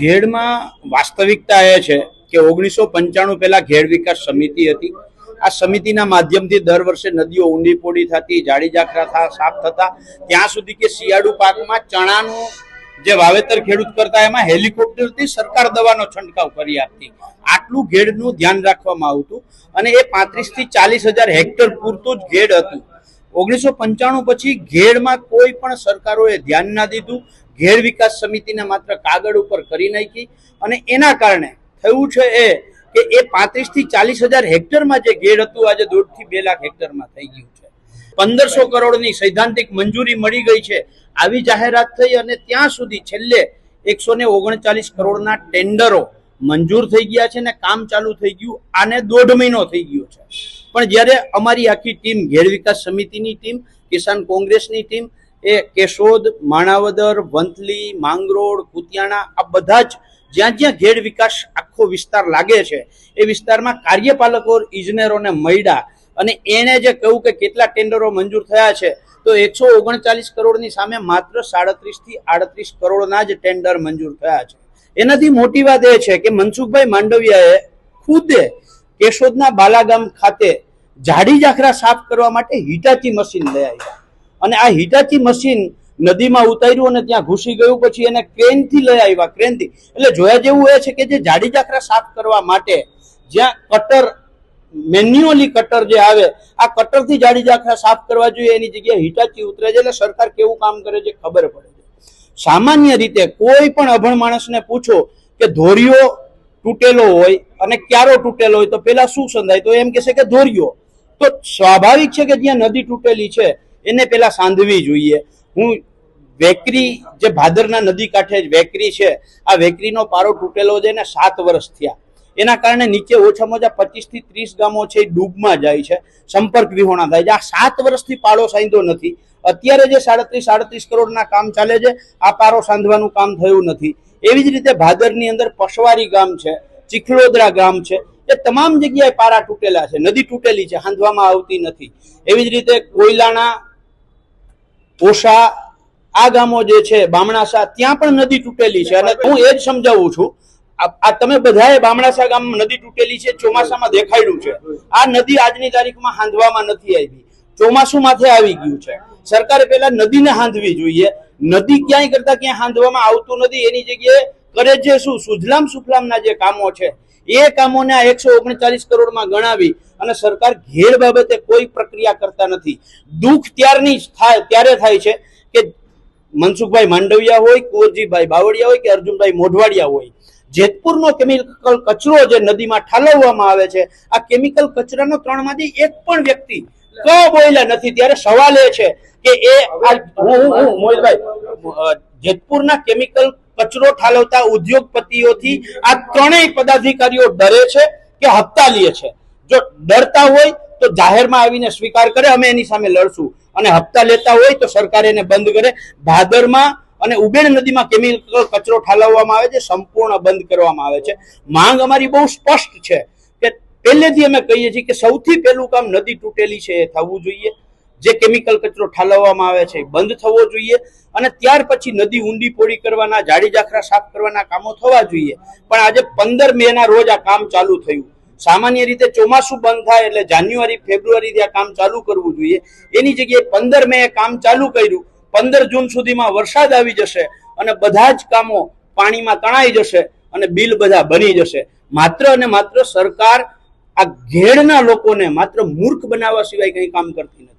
ઘેડમાં વાસ્તવિકતા એ છે કે ઓગણીસો પંચાણું પહેલા ઘેડ વિકાસ સમિતિ હતી. આ સમિતિના માધ્યમથી દર વર્ષે નદીઓ ઊંડી પોડી થતી જાડી જાખરા થતા સાફ થતા. ત્યાં સુધી કે શિયાળુ પાકમાં ચણાનું જે વાવેતર ખેડૂત કરતા એમાં હેલિકોપ્ટરથી સરકાર દવાનો છંટકાવ કરી આપતી. આટલું ઘેડનું ધ્યાન રાખવામાં આવતું અને એ પાંત્રીસથી ચાલીસ હજાર હેક્ટર પૂરતું જ ઘેડ હતું. ઓગણીસો પંચાણું પછી ઘેડમાં કોઈ પણ સરકારોએ ધ્યાન ના દીધું ઘેડ વિકાસ સમિતિને માત્ર કાગળ ઉપર કરી નાખી અને એના કારણે થયું છે એ કે એ પાંત્રીસથી ચાલીસ હજાર હેક્ટરમાં જે ઘેર હતું, આજે દોઢથી બે લાખ હેક્ટરમાં થઈ ગયું છે. પંદરસો કરોડની સૈદ્ધાંતિક મંજૂરી મળી ગઈ છે. આવી જાહેરાત થઈ અને ત્યાં સુધી છેલ્લે એકસો ને ઓગણચાલીસ કરોડના ટેન્ડરો મંજૂર થઈ ગયા છે ને કામ ચાલુ થઈ ગયું, આને દોઢ મહિનો થઈ ગયો છે. પણ જ્યારે અમારી આખી ટીમ ઘેર વિકાસ સમિતિની ટીમ, કિસાન કોંગ્રેસની ટીમ એ કેશોદ, માણાવદર, વંથલી, માંગરોળ, કુતિયાણા, આ બધા જ જ્યાં જ્યાં ઘેડ વિકાસ આખો વિસ્તાર લાગે છે, એ વિસ્તારમાં કાર્યપાલકો, ઇજનેરોને મળ્યા અને એણે જે કહ્યું કે કેટલા ટેન્ડરો મંજૂર થયા છે, તો એકસો ઓગણચાલીસ કરોડની સામે માત્ર સાડત્રીસથી આડત્રીસ કરોડના જ ટેન્ડર મંજૂર થયા છે. એનાથી મોટી વાત એ છે કે મનસુખભાઈ માંડવિયાએ ખુદે કેશોદના બાલાગામ ખાતે જાડી જાખરા સાફ કરવા માટે હિટાચી મશીન લઈ આવ્યા. અને આ હિટાચી મશીન નદીમાં ઉતાર્યું અને ત્યાં ઘૂસી ગયું, પછી એને ક્રેનથી લઈ આવ્યા, ક્રેનથી. એટલે જોયા જેવું એ છે કે જે જાડી જાખરા સાફ કરવા માટે જ્યાં કટર, મેન્યુઅલી કટર જે આવે, આ કટરથી જાડી જાખરા સાફ કરવા જોઈએ, એની જગ્યાએ હિટાચી ઉતરે છે. એટલે સરકાર કેવું કામ કરે છે ખબર પડે છે. સામાન્ય રીતે કોઈ પણ અભણ માણસને પૂછો કે ધોરિયો તૂટેલો હોય અને ક્યારો તૂટેલો હોય, તો પેલા શું સંધાય? તો એમ કહેશે કે ધોરિયો તો સ્વાભાવિક છે કે જ્યાં નદી તૂટેલી છે એને પેલા સાંધવી જોઈએ. હું વેકરી, જે ભાદરના નદી કાંઠે વેકરી છે, આ વેકરીનો પારો તૂટેલો છે ને સાત વર્ષ થયા. એના કારણે નીચે ઓછામાં ઓછા પચીસથી ત્રીસ ગામો છે એ ડૂબમાં જાય છે, સંપર્ક વિહોણા થાય છે. આ સાત વર્ષથી પાડો સાંધો નથી. અત્યારે જે સાડત્રીસ સાડત્રીસ કરોડના કામ ચાલે છે, આ પારો સાંધવાનું કામ થયું નથી. એવી જ રીતે ભાદરની અંદર પશવારી ગામ છે, ચીખલોદરા ગામ છે, એ તમામ જગ્યાએ પારા તૂટેલા છે, નદી તૂટેલી છે, હાંધવામાં આવતી નથી. એવી જ રીતે કોયલાણા ઓશા આ ગામો જે છે, બામણાસા ત્યાં પણ નદી તૂટેલી છે. અને હું એ જ સમજાવું છું, આ તમે બધાએ બામણાસા ગામમાં નદી તૂટેલી છે, ચોમાસામાં દેખાડ્યું છે. આ નદી આજની તારીખમાં હાંધવામાં નથી આવી. ચોમાસું માથે આવી ગયું છે. સરકારે પેલા નદીને હાંધવી જોઈએ. નદી ક્યાંય કરતા ક્યાંય હાંધવામાં આવતું નથી. એની જગ્યાએ કરે છે શું? સુજલામ સુફલામના જે કામો છે એ કામોને આ એકસો ઓગણચાલીસ કરોડમાં ગણાવી અને સરકાર ઘેર બાબતે કોઈ પ્રક્રિયા કરતા નથી. દુઃખ ત્યારની થાય, ત્યારે થાય છે કે મનસુખભાઈ માંડવિયા હોય, કુંવરજીભાઈ બાવળિયા હોય કે અર્જુનભાઈ મોઢવાડિયા હોય. જેતપુરનો કેમિકલ કચરો જે નદીમાં ઠાલવવામાં આવે છે, આ કેમિકલ કચરાનો ત્રણમાંથી એક પણ વ્યક્તિ ક બોયલા નથી. ત્યારે સવાલ એ છે કે એ હું મોહિતભાઈ જેતપુરના કેમિકલ કચરો ઠાલવતા ઉદ્યોગપતિઓથી આ ત્રણેય પદાધિકારીઓ ડરે છે કે હપ્તા લે છે. જો ડરતા હોય તો જાહેરમાં આવીને સ્વીકાર કરે, અમે એની સામે લડશું. અને હપ્તા લેતા હોય તો સરકાર એને બંધ કરે. ભાદરમાં અને ઉબેણ નદીમાં કેમિકલ કચરો ઠાલવવામાં આવે છે, સંપૂર્ણ બંધ કરવામાં આવે છે. માંગ અમારી બહુ સ્પષ્ટ છે કે પહેલેથી અમે કહીએ છીએ કે સૌથી પહેલું કામ નદી તૂટેલી છે એ થવું જોઈએ. જે કેમિકલ કચરો ઠાલવવામાં આવે છે બંધ થવો જોઈએ અને ત્યાર પછી નદી ઊંડી પોળી કરવાના જાડી જાખરા સાફ કરવાના કામો થવા જોઈએ. પણ આજે પંદર મે ના રોજ આ કામ ચાલુ થયું. સામાન્ય રીતે ચોમાસું બંધ થાય એટલે જાન્યુઆરી, ફેબ્રુઆરી આ કામ ચાલુ કરવું જોઈએ. એની જગ્યાએ પંદર મે કામ ચાલુ કર્યું. પંદર જૂન સુધીમાં વરસાદ આવી જશે અને બધા જ કામો પાણીમાં તણાઈ જશે અને બિલ બધા બની જશે. માત્ર અને માત્ર સરકાર આ ઘેડના લોકોને માત્ર મૂર્ખ બનાવવા સિવાય કંઈ કામ કરતી નથી.